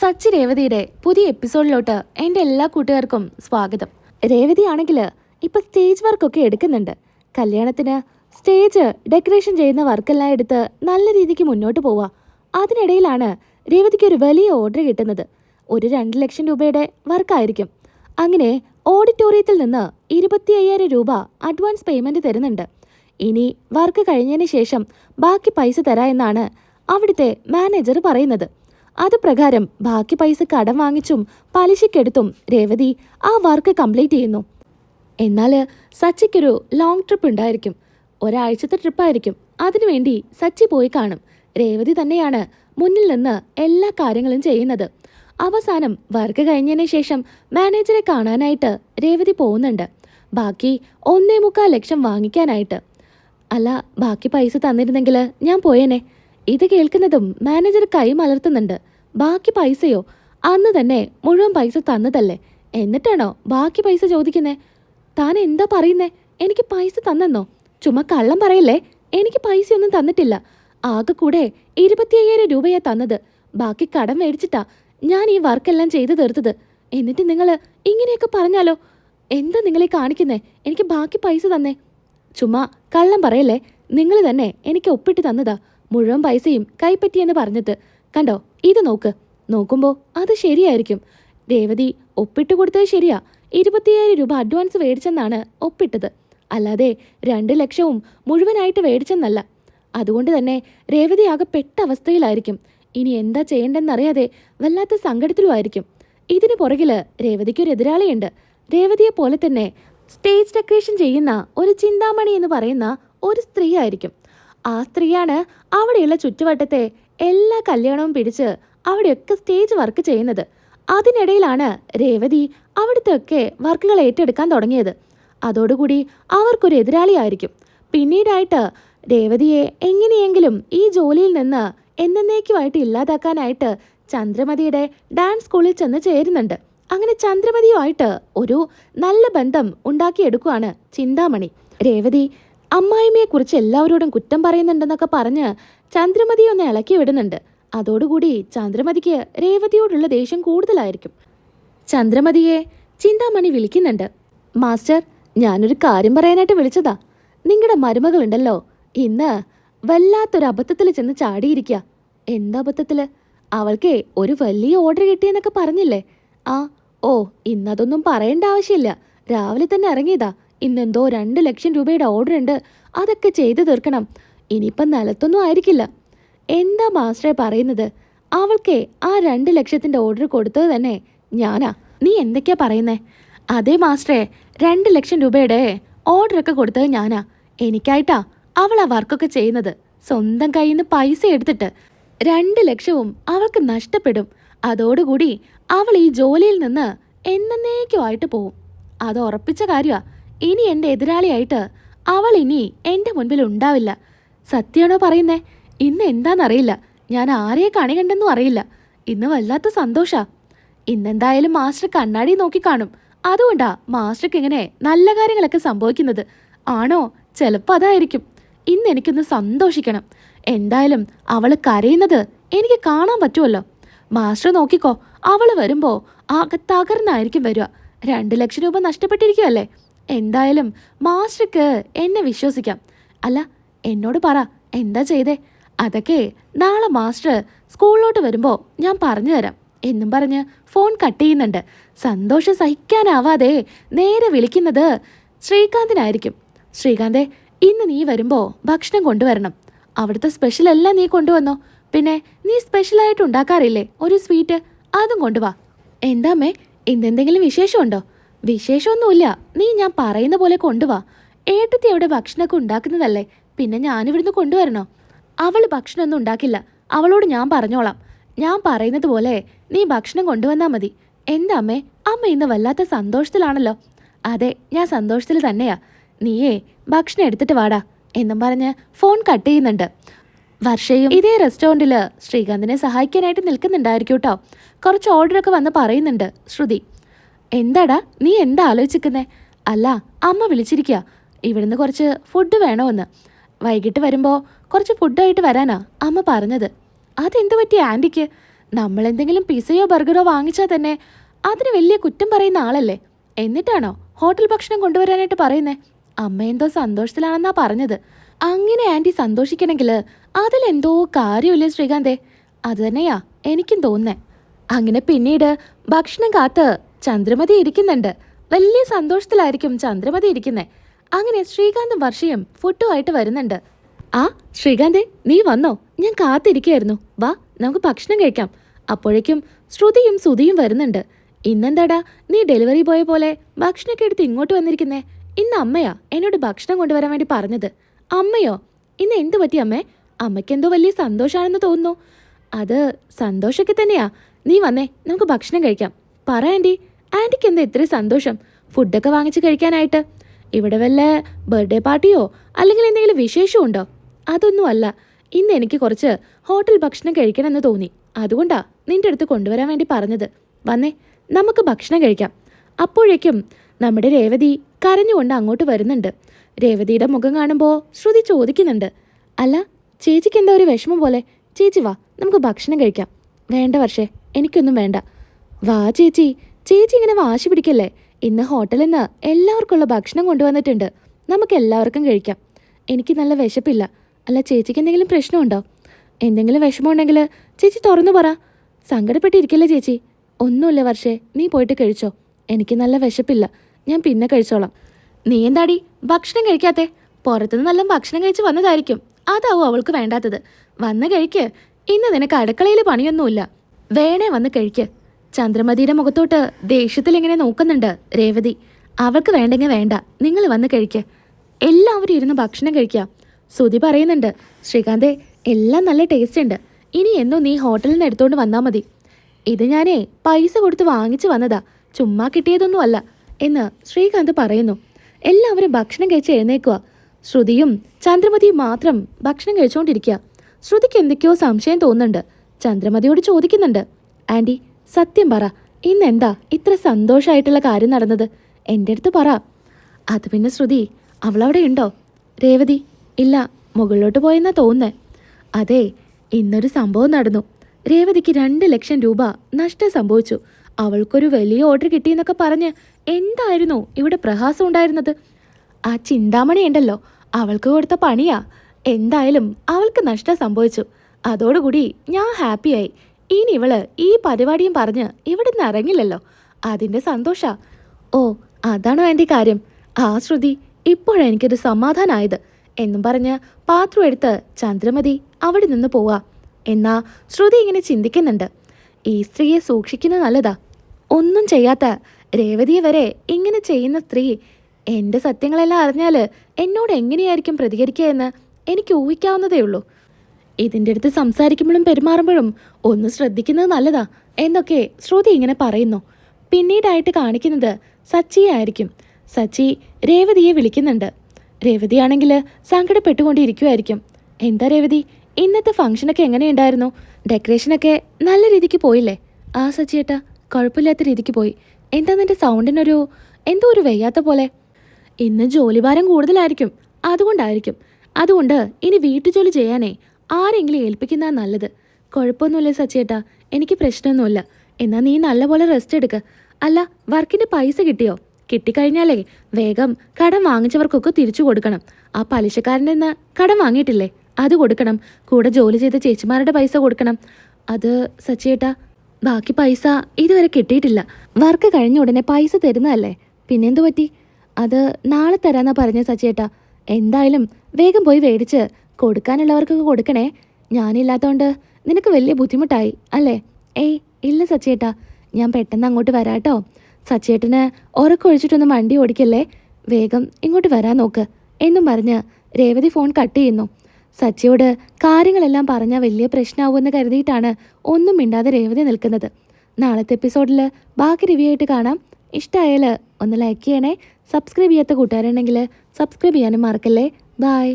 സച്ചി രേവതിയുടെ പുതിയ എപ്പിസോഡിലോട്ട് എന്റെ എല്ലാ കൂട്ടുകാർക്കും സ്വാഗതം. രേവതി ആണെങ്കിൽ ഇപ്പൊ സ്റ്റേജ് വർക്കൊക്കെ എടുക്കുന്നുണ്ട്. കല്യാണത്തിന് സ്റ്റേജ് ഡെക്കറേഷൻ ചെയ്യുന്ന വർക്കെല്ലാം എടുത്ത് നല്ല രീതിക്ക് മുന്നോട്ട് പോവാ. അതിനിടയിലാണ് രേവതിക്ക് ഒരു വലിയ ഓർഡർ കിട്ടുന്നത്. ഒരു രണ്ട് ലക്ഷം രൂപയുടെ വർക്കായിരിക്കും. അങ്ങനെ ഓഡിറ്റോറിയത്തിൽ നിന്ന് ഇരുപത്തി അയ്യായിരം രൂപ അഡ്വാൻസ് പേയ്മെന്റ് തരുന്നുണ്ട്. ഇനി വർക്ക് കഴിഞ്ഞതിന് ശേഷം ബാക്കി പൈസ തരാ എന്നാണ് അവിടുത്തെ മാനേജർ പറയുന്നത്. അത് പ്രകാരം ബാക്കി പൈസ കടം വാങ്ങിച്ചും പലിശക്കെടുത്തും രേവതി ആ വർക്ക് കംപ്ലീറ്റ് ചെയ്യുന്നു. എന്നാൽ സച്ചിക്കൊരു ലോങ് ട്രിപ്പ് ഉണ്ടായിരിക്കും. ഒരാഴ്ചത്തെ ട്രിപ്പായിരിക്കും അതിനുവേണ്ടി സച്ചി പോയി കാണും. രേവതി തന്നെയാണ് മുന്നിൽ നിന്ന് എല്ലാ കാര്യങ്ങളും ചെയ്യുന്നത്. അവസാനം വർക്ക് കഴിഞ്ഞതിന് ശേഷം മാനേജറെ കാണാനായിട്ട് രേവതി പോകുന്നുണ്ട്. ബാക്കി ഒന്നേ മുക്കാൽ ലക്ഷം വാങ്ങിക്കാനായിട്ട്. അല്ല ബാക്കി പൈസ തന്നിരുന്നെങ്കിൽ ഞാൻ പോയേനെ. ഇത് കേൾക്കുന്നതും മാനേജർ കൈ മലർത്തുന്നുണ്ട്. ബാക്കി പൈസയോ? അന്ന് തന്നെ മുഴുവൻ പൈസ തന്നതല്ലേ? എന്നിട്ടാണോ ബാക്കി പൈസ ചോദിക്കുന്നേ? താൻ എന്താ പറയുന്നേ? എനിക്ക് പൈസ തന്നെന്നോ? ചുമ്മാ കള്ളം പറയല്ലേ? എനിക്ക് പൈസയൊന്നും തന്നിട്ടില്ല. ആകെ കൂടെ ഇരുപത്തി അയ്യായിരം രൂപയാ തന്നത്. ബാക്കി കടം മേടിച്ചിട്ടാ ഞാൻ ഈ വർക്കെല്ലാം ചെയ്തു തീർത്തത്. എന്നിട്ട് നിങ്ങൾ ഇങ്ങനെയൊക്കെ പറഞ്ഞാലോ? എന്താ നിങ്ങളെ കാണിക്കുന്നേ? എനിക്ക് ബാക്കി പൈസ തന്നേ. ചുമ്മാ കള്ളം പറയല്ലേ? നിങ്ങൾ തന്നെ എനിക്ക് ഒപ്പിട്ട് തന്നതാ. മുഴുവൻ പൈസയും കൈപ്പറ്റിയെന്ന് പറഞ്ഞിട്ട്. കണ്ടോ ഇത് നോക്ക്. നോക്കുമ്പോ അത് ശരിയായിരിക്കും. രേവതി ഒപ്പിട്ട് കൊടുത്തത് ശരിയാ. ഇരുപത്തിയായിരം രൂപ അഡ്വാൻസ് മേടിച്ചെന്നാണ് ഒപ്പിട്ടത്. അല്ലാതെ രണ്ട് ലക്ഷവും മുഴുവനായിട്ട് മേടിച്ചെന്നല്ല. അതുകൊണ്ട് തന്നെ രേവതി ആകെ പെട്ട അവസ്ഥയിലായിരിക്കും. ഇനി എന്താ ചെയ്യേണ്ടെന്നറിയാതെ വല്ലാത്ത സങ്കടത്തിലുമായിരിക്കും. ഇതിനു പുറകിൽ രേവതിക്കൊരു എതിരാളിയുണ്ട്. രേവതിയെ പോലെ തന്നെ സ്റ്റേജ് ഡെക്കറേഷൻ ചെയ്യുന്ന ഒരു ചിന്താമണി എന്ന് പറയുന്ന ഒരു സ്ത്രീ ആയിരിക്കും. ആ സ്ത്രീയാണ് അവിടെയുള്ള ചുറ്റുവട്ടത്തെ എല്ലാ കല്യാണവും പിടിച്ച് അവിടെയൊക്കെ സ്റ്റേജ് വർക്ക് ചെയ്യുന്നത്. അതിനിടയിലാണ് രേവതി അവിടുത്തെ ഒക്കെ വർക്കുകൾ ഏറ്റെടുക്കാൻ തുടങ്ങിയത്. അതോടുകൂടി അവർക്കൊരു എതിരാളിയായിരിക്കും. പിന്നീടായിട്ട് രേവതിയെ എങ്ങനെയെങ്കിലും ഈ ജോലിയിൽ നിന്ന് എന്നേക്കുമായിട്ട് ഇല്ലാതാക്കാനായിട്ട് ചന്ദ്രമതിയുടെ ഡാൻസ് സ്കൂളിൽ ചെന്ന് ചേരുന്നുണ്ട്. അങ്ങനെ ചന്ദ്രമതിയുമായിട്ട് ഒരു നല്ല ബന്ധം ഉണ്ടാക്കിയെടുക്കുകയാണ് ചിന്താമണി. രേവതി അമ്മായിമ്മയെ കുറിച്ച് എല്ലാവരോടും കുറ്റം പറയുന്നുണ്ടെന്നൊക്കെ പറഞ്ഞ് ചന്ദ്രമതി ഒന്ന് ഇളക്കി വിടുന്നുണ്ട്. അതോടുകൂടി ചന്ദ്രമതിക്ക് രേവതിയോടുള്ള ദേഷ്യം കൂടുതലായിരിക്കും. ചന്ദ്രമതിയെ ചിന്താമണി വിളിക്കുന്നുണ്ട്. മാസ്റ്റർ ഞാനൊരു കാര്യം പറയാനായിട്ട് വിളിച്ചതാ. നിങ്ങളുടെ മരുമകളുണ്ടല്ലോ. ഇന്ന് വല്ലാത്തൊരു അബദ്ധത്തിൽ ചെന്ന് ചാടിയിരിക്കുക എന്താ അബദ്ധത്തിൽ? അവൾക്കേ ഒരു വലിയ ഓർഡർ കിട്ടിയെന്നൊക്കെ പറഞ്ഞില്ലേ? ആ ഓ ഇന്നതൊന്നും പറയേണ്ട ആവശ്യമില്ല. രാവിലെ തന്നെ ഇറങ്ങിയതാ. ഇന്നെന്തോ രണ്ട് ലക്ഷം രൂപയുടെ ഓർഡർ ഉണ്ട്. അതൊക്കെ ചെയ്തു തീർക്കണം. ഇനിയിപ്പം നിലത്തൊന്നും ആയിരിക്കില്ല. എന്താ മാസ്റ്ററെ പറയുന്നത്? അവൾക്കേ ആ രണ്ട് ലക്ഷത്തിന്റെ ഓർഡർ കൊടുത്തത് തന്നെ ഞാനാ. നീ എന്തൊക്കെയാ പറയുന്നേ? അതേ മാസ്റ്ററെ രണ്ട് ലക്ഷം രൂപയുടെ ഓർഡറൊക്കെ കൊടുത്തത് ഞാനാ. എനിക്കായിട്ടാ അവൾ ആ വർക്കൊക്കെ ചെയ്യുന്നത്. സ്വന്തം കയ്യിൽ നിന്ന് പൈസ എടുത്തിട്ട്. രണ്ട് ലക്ഷവും അവൾക്ക് നഷ്ടപ്പെടും. അതോടുകൂടി അവൾ ഈ ജോലിയിൽ നിന്ന് എന്നേക്കുമായിട്ട് പോവും. അത് ഉറപ്പിച്ച കാര്യമാ. ഇനി എന്റെ എതിരാളിയായിട്ട് അവൾ ഇനി എന്റെ മുൻപിൽ ഉണ്ടാവില്ല. സത്യമാണോ പറയുന്നേ? ഇന്ന് എന്താണെന്നറിയില്ല ഞാൻ ആരെയെ കണി കണ്ടെന്നും അറിയില്ല. ഇന്ന് വല്ലാത്ത സന്തോഷാ. ഇന്നെന്തായാലും മാസ്റ്റർ കണ്ണാടി നോക്കി കാണും. അതുകൊണ്ടാ മാസ്റ്റർക്ക് ഇങ്ങനെ നല്ല കാര്യങ്ങളൊക്കെ സംഭവിക്കുന്നത്. ആണോ? ചിലപ്പോൾ അതായിരിക്കും. ഇന്ന് എനിക്കൊന്ന് സന്തോഷിക്കണം. എന്തായാലും അവൾ കരയുന്നത് എനിക്ക് കാണാൻ പറ്റുമല്ലോ. മാസ്റ്റർ നോക്കിക്കോ അവൾ വരുമ്പോ ആകെ തകർന്നായിരിക്കും വരിക. രണ്ട് ലക്ഷം രൂപ നഷ്ടപ്പെട്ടിരിക്കുമല്ലേ എന്തായാലും മാസ്റ്റർക്ക് എന്നെ വിശ്വസിക്കാം. അല്ല എന്നോട് പറ എന്താ ചെയ്തേ? അതൊക്കെ നാളെ മാസ്റ്റർ സ്കൂളിലോട്ട് വരുമ്പോൾ ഞാൻ പറഞ്ഞു തരാം. എന്നും പറഞ്ഞ് ഫോൺ കട്ട് ചെയ്യുന്നുണ്ട്. സന്തോഷം സഹിക്കാനാവാതെ നേരെ വിളിക്കുന്നത് ശ്രീകാന്തിനായിരിക്കും. ശ്രീകാന്തേ ഇന്ന് നീ വരുമ്പോൾ ഭക്ഷണം കൊണ്ടുവരണം. അവിടുത്തെ സ്പെഷ്യൽ എല്ലാം നീ കൊണ്ടുവന്നോ? പിന്നെ നീ സ്പെഷ്യലായിട്ട് ഉണ്ടാക്കാറില്ലേ? ഒരു സ്വീറ്റ് അതും കൊണ്ടുവാ. എന്താമേ ഇന്നെന്തെങ്കിലും വിശേഷമുണ്ടോ? വിശേഷമൊന്നുമില്ല. നീ ഞാൻ പറയുന്ന പോലെ കൊണ്ടുവാ. ഏട്ടത്തി അവിടെ ഭക്ഷണമൊക്കെ ഉണ്ടാക്കുന്നതല്ലേ? പിന്നെ ഞാനിവിടുന്ന് കൊണ്ടുവരണോ? അവൾ ഭക്ഷണമൊന്നും ഉണ്ടാക്കില്ല. അവളോട് ഞാൻ പറഞ്ഞോളാം. ഞാൻ പറയുന്നത് പോലെ നീ ഭക്ഷണം കൊണ്ടുവന്നാൽ മതി. എന്താ അമ്മേ? അമ്മ ഇന്ന് വല്ലാത്ത സന്തോഷത്തിലാണല്ലോ. അതെ ഞാൻ സന്തോഷത്തിൽ തന്നെയാ. നീയേ ഭക്ഷണം എടുത്തിട്ട് വാടാ. എന്നും പറഞ്ഞ് ഫോൺ കട്ട് ചെയ്യുന്നുണ്ട്. വർഷയും ഇതേ റെസ്റ്റോറന്റിൽ ശ്രീകാന്തിനെ സഹായിക്കാനായിട്ട് നിൽക്കുന്നുണ്ടായിരിക്കും കേട്ടോ. കുറച്ച് ഓർഡറൊക്കെ വന്ന് പറയുന്നുണ്ട് ശ്രുതി. എന്താടാ? നീ എന്താ ആലോചിക്കുന്നേ അല്ല അമ്മ വിളിച്ചിരിക്കുക ഇവിടുന്ന് കുറച്ച് ഫുഡ് വേണമെന്ന് വൈകിട്ട് വരുമ്പോൾ കുറച്ച് ഫുഡായിട്ട് വരാനാ അമ്മ പറഞ്ഞത്. അതെന്ത് പറ്റി ആന്റിക്ക് നമ്മൾ എന്തെങ്കിലും പിസയോ ബർഗറോ വാങ്ങിച്ചാൽ തന്നെ അതിന് വലിയ കുറ്റം പറയുന്ന ആളല്ലേ? എന്നിട്ടാണോ ഹോട്ടൽ ഭക്ഷണം കൊണ്ടുവരാനായിട്ട് പറയുന്നേ? അമ്മ എന്തോ സന്തോഷത്തിലാണെന്നാ പറഞ്ഞത്. അങ്ങനെ ആന്റി സന്തോഷിക്കണമെങ്കിൽ അതിലെന്തോ കാര്യമില്ലേ ശ്രീകാന്തേ? അത് തന്നെയാ എനിക്കും തോന്നുന്നേ. അങ്ങനെ പിന്നീട് ഭക്ഷണം കാത്ത് ചന്ദ്രമതി ഇരിക്കുന്നുണ്ട്. വലിയ സന്തോഷത്തിലായിരിക്കും ചന്ദ്രമതി ഇരിക്കുന്നേ. അങ്ങനെ ശ്രീകാന്തും വർഷയും ഫുട്ടുമായിട്ട് വരുന്നുണ്ട്. ആ ശ്രീകാന്തേ നീ വന്നോ? ഞാൻ കാത്തിരിക്കുകയായിരുന്നു വാ നമുക്ക് ഭക്ഷണം കഴിക്കാം. അപ്പോഴേക്കും ശ്രുതിയും സുതിയും വരുന്നുണ്ട്. ഇന്നെന്താടാ നീ ഡെലിവറി പോയ പോലെ ഭക്ഷണമൊക്കെ എടുത്ത് ഇങ്ങോട്ട് വന്നിരിക്കുന്നേ? ഇന്ന് അമ്മയാ എന്നോട് ഭക്ഷണം കൊണ്ടുവരാൻ വേണ്ടി പറഞ്ഞത്. അമ്മയോ? ഇന്ന് എന്ത് പറ്റി അമ്മേ? അമ്മയ്ക്ക് എന്തോ വലിയ സന്തോഷമാണെന്ന് തോന്നുന്നു. അത് സന്തോഷമൊക്കെ തന്നെയാ. നീ വന്നേ നമുക്ക് ഭക്ഷണം കഴിക്കാം. പറ ആന്റിക്ക് എന്താ ഇത്ര സന്തോഷം? ഫുഡൊക്കെ വാങ്ങിച്ച് കഴിക്കാനായിട്ട്. ഇവിടെ വല്ല ബർത്ത്ഡേ പാർട്ടിയോ അല്ലെങ്കിൽ എന്തെങ്കിലും വിശേഷമോ ഉണ്ടോ? അതൊന്നും അല്ല. ഇന്ന് എനിക്ക് കുറച്ച് ഹോട്ടൽ ഭക്ഷണം കഴിക്കണമെന്ന് തോന്നി. അതുകൊണ്ടാ നിന്റെ അടുത്ത് കൊണ്ടുവരാൻ വേണ്ടി പറഞ്ഞത്. വന്നേ നമുക്ക് ഭക്ഷണം കഴിക്കാം. അപ്പോഴേക്കും നമ്മുടെ രേവതി കരഞ്ഞുകൊണ്ട് അങ്ങോട്ട് വരുന്നുണ്ട്. രേവതിയുടെ മുഖം കാണുമ്പോൾ ശ്രുതി ചോദിക്കുന്നുണ്ട്. അല്ല ചേച്ചിക്ക് എന്താ ഒരു വിഷമം പോലെ? ചേച്ചി വാ നമുക്ക് ഭക്ഷണം കഴിക്കാം. വേണ്ട വർഷേ എനിക്കൊന്നും വേണ്ട. വാ ചേച്ചി ചേച്ചി ഇങ്ങനെ വാശി പിടിക്കല്ലേ? ഇന്ന് ഹോട്ടലിൽ നിന്ന് എല്ലാവർക്കുള്ള ഭക്ഷണം കൊണ്ടുവന്നിട്ടുണ്ട്. നമുക്ക് എല്ലാവർക്കും കഴിക്കാം. എനിക്ക് നല്ല വിശപ്പില്ല. അല്ല ചേച്ചിക്ക് എന്തെങ്കിലും പ്രശ്നമുണ്ടോ? എന്തെങ്കിലും വിഷമമുണ്ടെങ്കിൽ ചേച്ചി തുറന്നു പറ. സങ്കടപ്പെട്ടിരിക്കല്ലേ ചേച്ചി? ഒന്നുമില്ല വർഷേ നീ പോയിട്ട് കഴിച്ചോ. എനിക്ക് നല്ല വിശപ്പില്ല. ഞാൻ പിന്നെ കഴിച്ചോളാം. നീ എന്താടി? ഭക്ഷണം കഴിക്കാത്തെ? പുറത്തുനിന്ന് നല്ല ഭക്ഷണം കഴിച്ച് വന്നതായിരിക്കും. അതാവും അവൾക്ക് വേണ്ടാത്തത്. വന്ന് കഴിക്ക്. ഇന്ന് നിനക്ക് അടുക്കളയിൽ പണിയൊന്നുമില്ല. വേണേ വന്ന് കഴിക്ക്. ചന്ദ്രമതിയുടെ മുഖത്തോട്ട് ദേഷ്യത്തിൽ ഇങ്ങനെ നോക്കുന്നുണ്ട് രേവതി. അവൾക്ക് വേണ്ടെങ്കിൽ വേണ്ട. നിങ്ങൾ വന്ന് കഴിക്ക. എല്ലാവരും ഇരുന്ന് ഭക്ഷണം കഴിക്കുക സുതി പറയുന്നുണ്ട് ശ്രീകാന്തേ എല്ലാം നല്ല ടേസ്റ്റ് ഉണ്ട് ഇനി എന്നോ നീ ഹോട്ടലിൽ നിന്ന് എടുത്തുകൊണ്ട് വന്നാൽ മതി. ഇത് ഞാനേ പൈസ കൊടുത്ത് വാങ്ങിച്ചു വന്നതാ. ചുമ്മാ കിട്ടിയതൊന്നുമല്ല എന്ന് ശ്രീകാന്ത് പറയുന്നു. എല്ലാവരും ഭക്ഷണം കഴിച്ച് എഴുന്നേക്കുക ശ്രുതിയും ചന്ദ്രമതിയും മാത്രം ഭക്ഷണം കഴിച്ചുകൊണ്ടിരിക്കുക ശ്രുതിക്ക് എന്തൊക്കെയോ സംശയം തോന്നുന്നുണ്ട്. ചന്ദ്രമതിയോട് ചോദിക്കുന്നുണ്ട് ആന്റി സത്യം പറ ഇന്നെന്താ ഇത്ര സന്തോഷമായിട്ടുള്ള കാര്യം നടന്നത്? എന്റെ അടുത്ത് പറ. അത് പിന്നെ ശ്രുതി അവളവിടെ ഉണ്ടോ? രേവതി ഇല്ല മുകളിലോട്ട് പോയെന്നാ തോന്നുന്നേ. അതെ ഇന്നൊരു സംഭവം നടന്നു. രേവതിക്ക് രണ്ട് ലക്ഷം രൂപ നഷ്ടം സംഭവിച്ചു. അവൾക്കൊരു വലിയ ഓർഡർ കിട്ടിയെന്നൊക്കെ പറഞ്ഞ് എന്തായിരുന്നു ഇവിടെ പ്രഹാസം ഉണ്ടായിരുന്നത്? ആ ചിന്താമണി ഉണ്ടല്ലോ അവൾക്ക് കൊടുത്ത പണിയാ. എന്തായാലും അവൾക്ക് നഷ്ടം സംഭവിച്ചു. അതോടുകൂടി ഞാൻ ഹാപ്പിയായി. ഇനി ഇവൾ ഈ പരിപാടിയും പറഞ്ഞ് ഇവിടെ നിന്ന് ഇറങ്ങില്ലല്ലോ അതിന്റെ സന്തോഷ. ഓ അതാണോ എന്റെ കാര്യം. ആ ശ്രുതി ഇപ്പോഴെനിക്കൊരു സമാധാനായത്. എന്നും പറഞ്ഞ് പാത്രം എടുത്ത് ചന്ദ്രമതി അവിടെ നിന്ന് പോവാ. എന്നാ ശ്രുതി ഇങ്ങനെ ചിന്തിക്കുന്നുണ്ട്. ഈ സ്ത്രീയെ സൂക്ഷിക്കുന്നത് നല്ലതാ. ഒന്നും ചെയ്യാത്ത രേവതിയെ വരെ ഇങ്ങനെ ചെയ്യുന്ന സ്ത്രീ എന്റെ സത്യങ്ങളെല്ലാം അറിഞ്ഞാൽ എന്നോട് എങ്ങനെയായിരിക്കും പ്രതികരിക്കുക എന്ന് എനിക്ക് ഊഹിക്കാവുന്നതേ ഉള്ളൂ. ഇതിന്റെ അടുത്ത് സംസാരിക്കുമ്പോഴും പെരുമാറുമ്പോഴും ഒന്ന് ശ്രദ്ധിക്കുന്നത് നല്ലതാ എന്നൊക്കെ ശ്രുതി ഇങ്ങനെ പറയുന്നു. പിന്നീടായിട്ട് കാണിക്കുന്നത് സച്ചിയായിരിക്കും സച്ചി രേവതിയെ വിളിക്കുന്നുണ്ട്. രേവതിയാണെങ്കിൽ സങ്കടപ്പെട്ടുകൊണ്ടിരിക്കുമായിരിക്കും എന്താ രേവതി ഇന്നത്തെ ഫംഗ്ഷനൊക്കെ എങ്ങനെയുണ്ടായിരുന്നു? ഡെക്കറേഷനൊക്കെ നല്ല രീതിക്ക് പോയില്ലേ? ആ സച്ചിയേട്ടാ കുഴപ്പമില്ലാത്ത രീതിക്ക് പോയി. എന്താ നിന്റെ സൗണ്ടിനൊരു എന്തോ ഒരു വയ്യാത്ത പോലെ? ഇന്ന് ജോലിഭാരം കൂടുതലായിരിക്കും. അതുകൊണ്ടായിരിക്കും. അതുകൊണ്ട് ഇനി വീട്ടുജോലി ചെയ്യാനേ ആരെങ്കിലും ഏൽപ്പിക്കുന്നതാ നല്ലത്. കുഴപ്പമൊന്നുമില്ല സച്ചേട്ടാ. എനിക്ക് പ്രശ്നമൊന്നുമില്ല. എന്നാൽ നീ നല്ലപോലെ റെസ്റ്റ് എടുക്ക. അല്ല വർക്കിന്റെ പൈസ കിട്ടിയോ? കിട്ടിക്കഴിഞ്ഞാലേ വേഗം കടം വാങ്ങിച്ചവർക്കൊക്കെ തിരിച്ചു കൊടുക്കണം. ആ പലിശക്കാരന്റെ നിന്ന് കടം വാങ്ങിയിട്ടില്ലേ? അത് കൊടുക്കണം. കൂടെ ജോലി ചെയ്ത ചേച്ചിമാരുടെ പൈസ കൊടുക്കണം. അത് സച്ചേട്ടാ ബാക്കി പൈസ ഇതുവരെ കിട്ടിയിട്ടില്ല. വർക്ക് കഴിഞ്ഞ ഉടനെ പൈസ തരുന്നതല്ലേ? പിന്നെന്തു പറ്റി? അത് നാളെ തരാന്നാ പറഞ്ഞ സച്ചേട്ടാ. എന്തായാലും വേഗം പോയി മേടിച്ച് കൊടുക്കാനുള്ളവർക്കൊക്കെ കൊടുക്കണേ. ഞാനില്ലാത്തോണ്ട് നിനക്ക് വലിയ ബുദ്ധിമുട്ടായി അല്ലേ? ഏയ് ഇല്ല സച്ചേട്ടാ. ഞാൻ പെട്ടെന്ന് അങ്ങോട്ട് വരാട്ടോ. സച്ചേട്ടന് ഉറക്കൊഴിച്ചിട്ടൊന്നും വണ്ടി ഓടിക്കല്ലേ? വേഗം ഇങ്ങോട്ട് വരാൻ നോക്ക് എന്നും പറഞ്ഞ് രേവതി ഫോൺ കട്ട് ചെയ്യുന്നു. സച്ചിയോട് കാര്യങ്ങളെല്ലാം പറഞ്ഞാൽ വലിയ പ്രശ്നമാവുമെന്ന് കരുതിയിട്ടാണ് ഒന്നും മിണ്ടാതെ രേവതി നിൽക്കുന്നത്. നാളത്തെ എപ്പിസോഡിൽ ബാക്കി റിവ്യൂ ആയിട്ട് കാണാം. ഇഷ്ടമായാൽ ഒന്ന് ലൈക്ക് ചെയ്യണേ. സബ്സ്ക്രൈബ് ചെയ്യാത്ത കൂട്ടുകാരുണ്ടെങ്കിൽ സബ്സ്ക്രൈബ് ചെയ്യാനും മറക്കല്ലേ. ബായ്